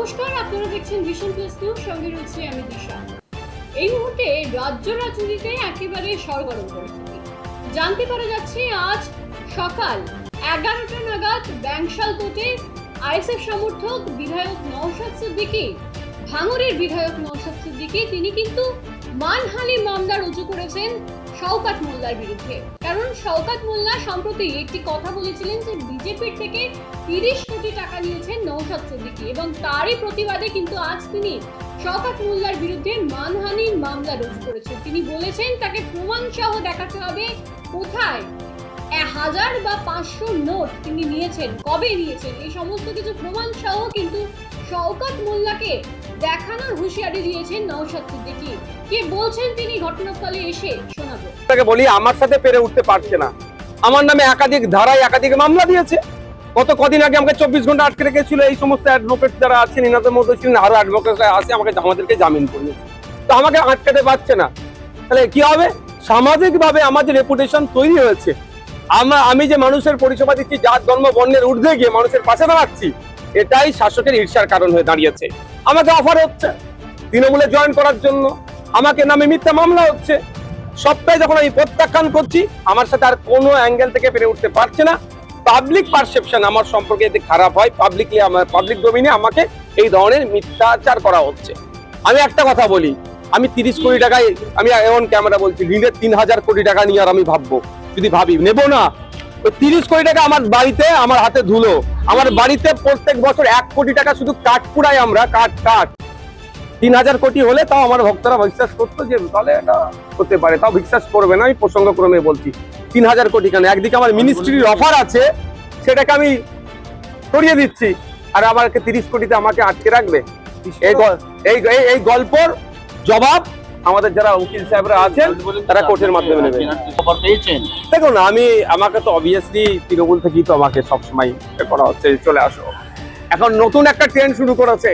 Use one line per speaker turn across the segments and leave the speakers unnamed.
নমস্কার, আপনারা দেখছেন ভিশন প্লাস নিউজ সঙ্গে রয়েছে আমি দিশা। এই মুহূর্তে রাজ্য রাজনীতিতে একেবারে সরগরম পরিস্থিতি জানতে পারা যাচ্ছে, আজ সকাল এগারোটা নাগাদ ব্যাংশাল কোর্টে আইএসএফ সমর্থক বিধায়ক নওশাদ সিদ্দিকী ভাঙরের বিধায়ক নওশাদ সিদ্দিকী, তিনি কিন্তু মানহানি মামলা রুজু করেছেন শওকাত মোল্লার বিরুদ্ধে। কারণ শওকাত মোল্লা সম্প্রতি একটি কথা বলেছিলেন যে, বিজেপির থেকে তিরিশ কোটি টাকা নিয়েছেন নৌশাদ সিদ্দিকী এবং তারই প্রতিবাদে কিন্তু আজ তিনি শওকাত মোল্লার বিরুদ্ধে মানহানি মামলা রুজু করেছেন। তিনি বলেছেন, তাকে প্রমাণ সহ দেখাতে হবে কোথায়। হাজার বা পাঁচশো নোট তিনি নিয়েছেন, কবে নিয়েছেন, এই সমস্ত কিছু প্রমাণ সহ কিন্তু শওকাত মোল্লাকে দেখানোর হুঁশিয়ারি দিয়েছেন নওশাদ সিদ্দিকী। কে বলছেন তিনি ঘটনাস্থলে এসে শোনাবো।
তাকে বলি, আমার সাথে পেরে উঠতে পারছে না। আমার নামে একাধিক ধারায় একাধিক মামলা দিয়েছে। গত কদিন আগে আমাকে চব্বিশ ঘণ্টা আটকে রেখেছিল এই সমস্ত অ্যাডভোকেট যারা আছেন, ইনাদের মধ্যে ছিলেন আরও অ্যাডভোকেট আছে, আমাকে আমাদেরকে জামিন করিয়েছে। তো আমাকে আটকাতে পারছে না। তাহলে কি হবে? সামাজিক ভাবে আমার যে রেপুটেশন তৈরি হয়েছে, আমরা, আমি যে মানুষের পরিষেবা দিচ্ছি, জাত, ধর্ম, বর্ণের ঊর্ধ্বে গিয়ে মানুষের পাশে দাঁড়াচ্ছি, এটাই শাসকের ঈর্ষার কারণ হয়ে দাঁড়িয়েছে। আমাকে অফার হচ্ছে। তৃণমূলে জয়েন করার জন্য। আমাকে নামে মিথ্যা মামলা হচ্ছে। সবটাই যখন আমি প্রত্যাখ্যান করছি, আমার সাথে আর কোনো অ্যাঙ্গেল থেকে পেরে উঠতে পারছে না। পাবলিক পারসেপশন আমার সম্পর্কে এতে খারাপ হয় পাবলিকলি আমার পাবলিক ডোমিনে আমাকে এই ধরনের মিথ্যাচার করা হচ্ছে। আমি একটা কথা বলি, আমি তিরিশ কোটি টাকায়, আমি এমন ক্যামেরা বলছি ঋণের তিন হাজার কোটি টাকা নিয়ে আর আমি ভাববো। যদি ভাবি, নেব না। ওই তিরিশ কোটি টাকা আমার বাড়িতে আমার হাতে ধুলো। আমার বাড়িতে প্রত্যেক বছর এক কোটি টাকা শুধু কাঠ পুড়াই আমরা কাঠ কাঠ। তিন হাজার কোটি হলে তাও আমার ভক্তরা বিশ্বাস করতো যে তাহলে এটা হতে পারে তাও বিশ্বাস করবে না আমি প্রসঙ্গক্রমে বলছি। তিন হাজার কোটি কেন? একদিকে আমার মিনিস্ট্রির অফার আছে সেটাকে আমি সরিয়ে দিচ্ছি। আর আমাকে তিরিশ কোটিতে আমাকে আটকে রাখবে? এই- এই গল্পর জবাব আমাদের যারা উকিল সাহেবরা আছেন তারা কোর্টের মাধ্যমে নেবে।
খবর পেয়েছেন?
দেখুন আমি আমাকে তো অবভিয়াসলি তৃণমূল থেকেই তো আমাকে সবসময় এ করা হচ্ছে চলে আসো। এখন নতুন একটা ট্রেন্ড শুরু করেছে।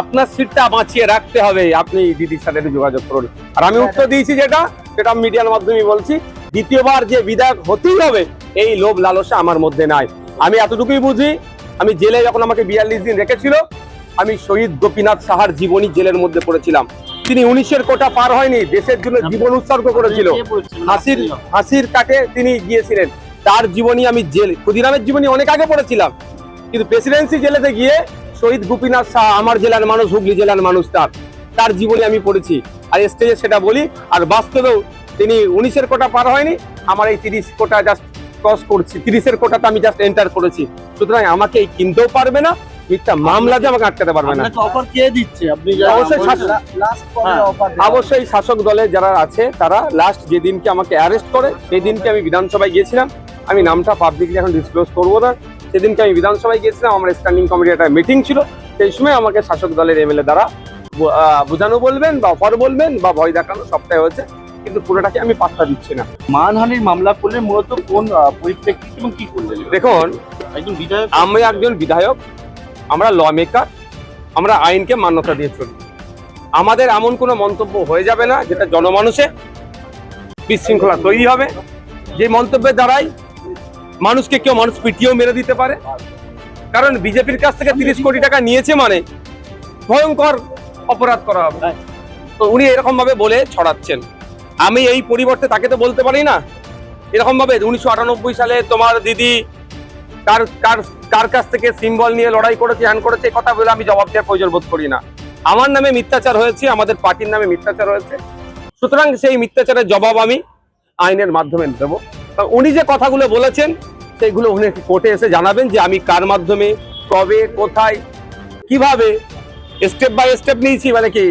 আপনার সিটটা বাঁচিয়ে রাখতে হবে আপনি দিদির সাথে একটু যোগাযোগ করুন। আর আমি উত্তর দিয়েছি যেটা সেটা মিডিয়ার মাধ্যমে বলছি দ্বিতীয়বার যে বিধায়ক হতেই হবে এই লোভ লালসা আমার মধ্যে নাই। আমি এতটুকুই বুঝি আমি জেলে যখন আমাকে বিয়াল্লিশ দিন রেখেছিল আমি শহীদ গোপীনাথ সাহার জীবনী জেলের মধ্যে পড়েছিলাম। তিনি উনিশের কোটা পার হয়নি দেশের জন্য জীবন উৎসর্গ করেছিল। হাসির হাসির কাটে তিনি গিয়েছিলেন। তার জীবনী আমি জেল ক্ষুদিরামের জীবনী অনেক আগে পড়েছিলাম। কিন্তু প্রেসিডেন্সি জেলেতে গিয়ে শহীদ গোপীনাথ শাহ আমার জেলার মানুষ হুগলি জেলার মানুষ তার। তার জীবনী আমি পড়েছি। আর স্টেজে সেটা বলি আর বাস্তবেও তিনি উনিশের কোটা পার হয়নি আমার এই তিরিশ কোটা জাস্ট ক্রস করছি। তিরিশের কোটাতে আমি জাস্ট এন্টার করেছি। সুতরাং আমাকে এই কিনতেও পারবে না মিথ্যা মামলা যে আমাকে আটকাতে পারবে না।
অফার কে দিচ্ছে? আপনি
অবশ্যই শাসক-
হ্যাঁ।
অবশ্যই শাসক দলে যারা আছে তারা লাস্ট যেদিনকে আমাকে অ্যারেস্ট করে সেই দিনকে আমি বিধানসভায় গিয়েছিলাম। আমি নামটা পাবলিকলি এখন ডিসক্লোজ করব না। সেদিনকে আমি বিধানসভায় গিয়েছিলাম আমার স্ট্যান্ডিং কমিটির একটা মিটিং ছিল। সেই সময় আমাকে শাসক দলের এমএলএ দ্বারা বোঝানো বলবেন বা অফার বলবেন বা ভয় দেখানো সবটাই হয়েছে। কিন্তু পুরোটাকে আমি পাত্তা দিচ্ছি না।
মানহানির মামলা করলে মূলত কোন পরিপ্রেক্ষিত এবং কি করলেন
দেখুন
একজন বিধায়ক
আমি একজন বিধায়ক আমরা ল মেকার আমরা আইনকে মান্যতা দিয়ে চলি। আমাদের এমন কোনো মন্তব্য হয়ে যাবে না যেটা জনমানুষে বিশৃঙ্খলা তৈরি হবে। যে মন্তব্যের দ্বারাই মানুষকে কেউ মানুষ পিটিয়েও মেরে দিতে পারে। কারণ বিজেপির কাছ থেকে তিরিশ কোটি টাকা নিয়েছে মানে ভয়ঙ্কর অপরাধ করা হবে। তো উনি এরকমভাবে বলে ছড়াচ্ছেন। আমি এই পরিবর্তে তাকে তো বলতে পারি না। এরকমভাবে উনিশশো আটানব্বই সালে তোমার দিদি কার কার কার কাছ থেকে সিম্বল নিয়ে লড়াই করেছে হ্যান করেছে কথা বলে আমি জবাব দেওয়ার প্রয়োজন বোধ করি না। আমার নামে মিথ্যাচার হয়েছে, আমাদের পার্টির নামে মিথ্যাচার হয়েছে। সুতরাং সেই মিথ্যাচারের জবাব আমি আইনের মাধ্যমে দেবো। উনি যে কথাগুলো বলেছেন, সেইগুলো উনি কোর্টে এসে জানাবেন যে আমি কার মাধ্যমে, কবে, কোথায়, কীভাবে স্টেপ বাই স্টেপ নিয়েছি মানে কি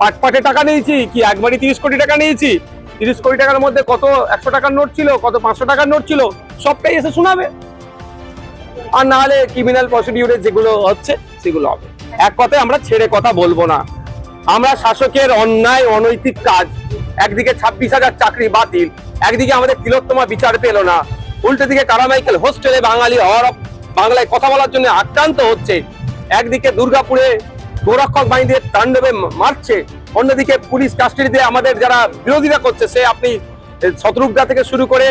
পাট পাটে টাকা নিয়েছি, কি একবারই তিরিশ কোটি টাকা নিয়েছি, তিরিশ কোটি টাকার মধ্যে কত একশো টাকার নোট ছিল, কত পাঁচশো টাকার নোট ছিল, সবটাই এসে শোনাবে। আর না হলে ক্রিমিনাল প্রসিডিউরে যেগুলো হচ্ছে, সেগুলো হবে। এক কথায় আমরা ছেড়ে কথা বলব না। আমরা শাসকের অন্যায়, অনৈতিক কাজ, একদিকে ছাব্বিশ হাজার চাকরি বাতিল, একদিকে আমাদের তিলোত্তমা বিচার পেল না। উল্টো দিকে কারামাইকেল হোস্টেলে বাঙালি হওয়ার বাংলায় কথা বলার জন্য আক্রান্ত হচ্ছে। একদিকে দুর্গাপুরে গোরক্ষক বাহিনীদের তাণ্ডবে মারছে। অন্যদিকে পুলিশ কাস্টাডিতে আমাদের যারা বিরোধিতা করছে, সে আপনি শত্রুঘ্না থেকে শুরু করে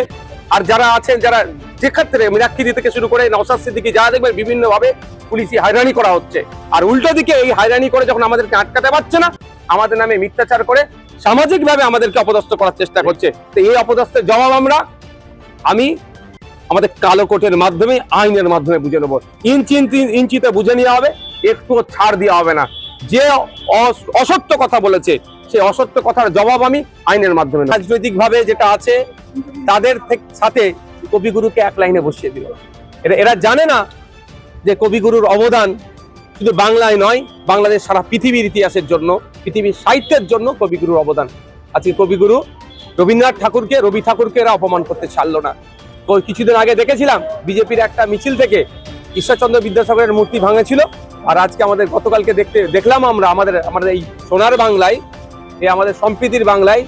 আর যারা আছেন, যারা যে ক্ষেত্রে মিনাক্ষী থেকে শুরু করে নওসাদ সিদ্দিকি যারা দেখবেন বিভিন্ন ভাবে পুলিশি হয়রানি করা হচ্ছে। আর উল্টো দিকে এই হয়রানি করে যখন আমাদেরকে আটকাতে পারছে না, আমাদের নামে মিথ্যাচার করে সামাজিক ভাবে আমাদেরকে অপদস্থ করার চেষ্টা করছে। তো এই অপদস্থের জবাব আমরা, আমি আমাদের কালো কোটের মাধ্যমে, আইনের মাধ্যমে বুঝে নেব। ইঞ্চি ইঞ্চি, ইঞ্চিতে বুঝে নেওয়া হবে, একটুও ছাড় দেওয়া হবে না। যে অস- অসত্য কথা বলেছে, সেই অসত্য কথার জবাব আমি আইনের মাধ্যমে রাজনৈতিক ভাবে যেটা আছে তাদের সাথে কবিগুরুকে এক লাইনে বসিয়ে দিল। এরা এরা জানে না যে কবিগুরুর অবদান শুধু বাংলায় নয়, বাংলাদেশ সারা পৃথিবীর ইতিহাসের জন্য, পৃথিবীর সাহিত্যের জন্য কবিগুরুর অবদান। আজকে কবিগুরু রবীন্দ্রনাথ ঠাকুরকে, রবি ঠাকুরকে এরা অপমান করতে ছাড়লো না। কিছুদিন আগে দেখেছিলাম বিজেপির একটা মিছিল থেকে ঈশ্বরচন্দ্র বিদ্যাসাগরের মূর্তি ভাঙেছিল। আর আজকে আমাদের গতকালকে দেখতে, দেখলাম আমরা আমাদের আমাদের এই সোনার বাংলায়, এই আমাদের সম্প্রীতির বাংলায়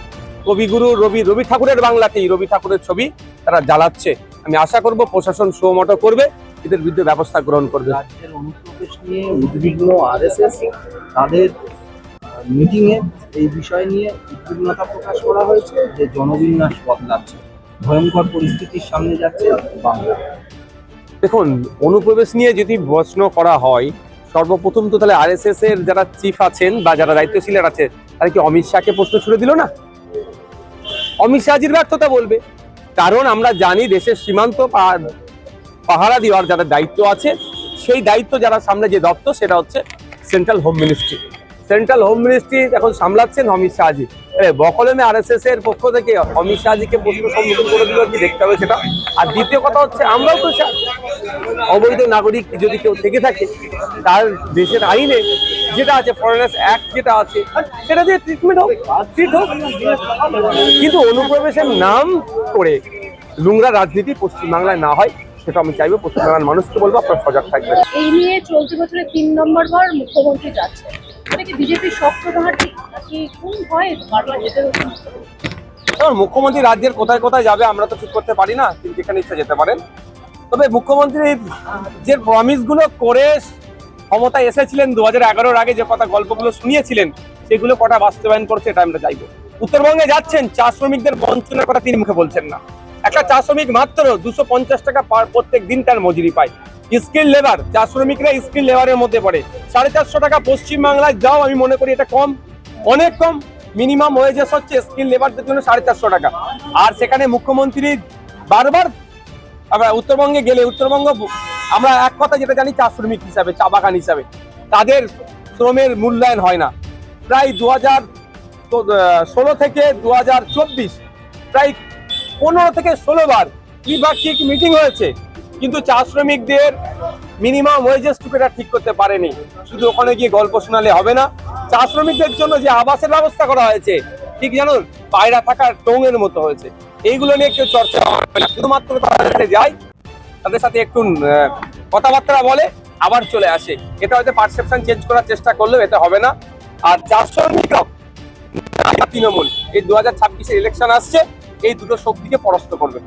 কবিগুরু রবি রবি ঠাকুরের বাংলাতেই রবি ঠাকুরের ছবি তারা জ্বালাচ্ছে। আমি আশা করব প্রশাসন সুমটো করবে এদের বিরুদ্ধে ব্যবস্থা গ্রহণ করবে।
রাজ্যের অনুপ্রবেশ নিয়ে উদ্বিগ্ন আরএসএস তাদের মিটিং এ এই বিষয় নিয়ে উদ্বিগ্নতা প্রকাশ করা হয়েছে যে জনবিন্যাস বদলাচ্ছে ভয়ঙ্কর পরিস্থিতির সামনে যাচ্ছে বাংলা।
দেখুন অনুপ্রবেশ নিয়ে যদি প্রশ্ন করা হয় সর্বপ্রথম তো তাহলে আরএসএস এর যারা চিফ আছেন বা যারা দায়িত্বশীলের আছে তারা কি অমিত শাহকে প্রশ্ন ছুড়ে দিল না? অমিত শাহজির ব্যর্থতা বলবে। কারণ আমরা জানি দেশের সীমান্ত পাহারা দেওয়ার যারা দায়িত্ব আছে, সেই দায়িত্ব যারা সামনে যে দপ্তর, সেটা হচ্ছে central home ministry central home ministry এখন সামলাচ্ছেন অমিত শাহজি। বকলমে এস এর পক্ষ থেকে অমিত শাহজিকে প্রশ্ন সম্মুখীন করে দিল কি দেখতে হবে সেটা। আর দ্বিতীয় কথা হচ্ছে, আমরাও তো অবৈধ নাগরিক যদি কেউ থেকে থাকে, তার দেশের আইনে যেটা আছে ফরেনার্স অ্যাক্ট যেটা আছে, সেটা দিয়ে ট্রিটমেন্ট হোক ট্রিট হোক। কিন্তু অনুপ্রবেশের নাম করে নোংরা রাজনীতি পশ্চিমবাংলায় না হয়, সেটা আমি চাইব পশ্চিমবাংলার মানুষকে বলব, আপনার সজাগ থাকবেন।
এই নিয়ে চলতি বছরে তিন নম্বর বার মুখ্যমন্ত্রী যাচ্ছে
মুখ্যমন্ত্রী রাজ্যের কোথায় কোথায় যাবে আমরা তো ঠিক করতে পারি না তিনি যেখানে ইচ্ছা যেতে পারেন। তবে মুখ্যমন্ত্রী যে প্রমিসগুলো করে ক্ষমতায় এসেছিলেন দু হাজার আগে, যে কথা গল্পগুলো শুনিয়েছিলেন, সেগুলো কটা বাস্তবায়ন করছে এটা আমরা চাইব উত্তরবঙ্গে যাচ্ছেন, চা শ্রমিকদের বঞ্চনার কথা তিনি মুখে বলছেন না। একটা চা শ্রমিক মাত্র দুশো টাকা পার- প্রত্যেক দিন তার মজুরি পায়। স্কিল লেবার চা শ্রমিকরা স্কিল লেবারের মধ্যে পড়ে। সাড়ে চারশো টাকা পশ্চিমবাংলায় যাও, আমি মনে করি এটা কম, অনেক কম। মিনিমাম ওয়েজেস হচ্ছে স্কিল লেবারদের জন্য সাড়ে চারশো টাকা। আর সেখানে মুখ্যমন্ত্রী বারবার, আমরা উত্তরবঙ্গে গেলে, উত্তরবঙ্গ, আমরা এক কথা যেটা জানি, চা শ্রমিক হিসাবে, চা বাগান হিসাবে। তাদের শ্রমের মূল্যায়ন হয় না। প্রায় দু হাজার ষোলো থেকে দু হাজার চব্বিশ, প্রায় পনেরো থেকে ষোলো বার ত্রিপাক্ষিক মিটিং হয়েছে। কিন্তু চা শ্রমিকদের মিনিমাম ওয়েজেস টুকুটা ঠিক করতে পারেনি। শুধু ওখানে গিয়ে গল্প শোনালে হবে না। চা শ্রমিকদের জন্য যে আবাসের ব্যবস্থা করা হয়েছে, ঠিক জানুন? পায়রা থাকার টোঙের মতো হয়েছে। এইগুলো নিয়ে কেউ চর্চা হবে না। শুধুমাত্র তাদের যায় তাদের সাথে একটু কথাবার্তা বলে, আবার চলে আসে। এটা হয়তো পারসেপশন চেঞ্জ করার চেষ্টা করলেও এটা হবে না। আর চা শ্রমিকরাও, তৃণমূল। এই দু হাজার ইলেকশন আসছে, এই দুটো শক্তিকে পরাস্ত করবে।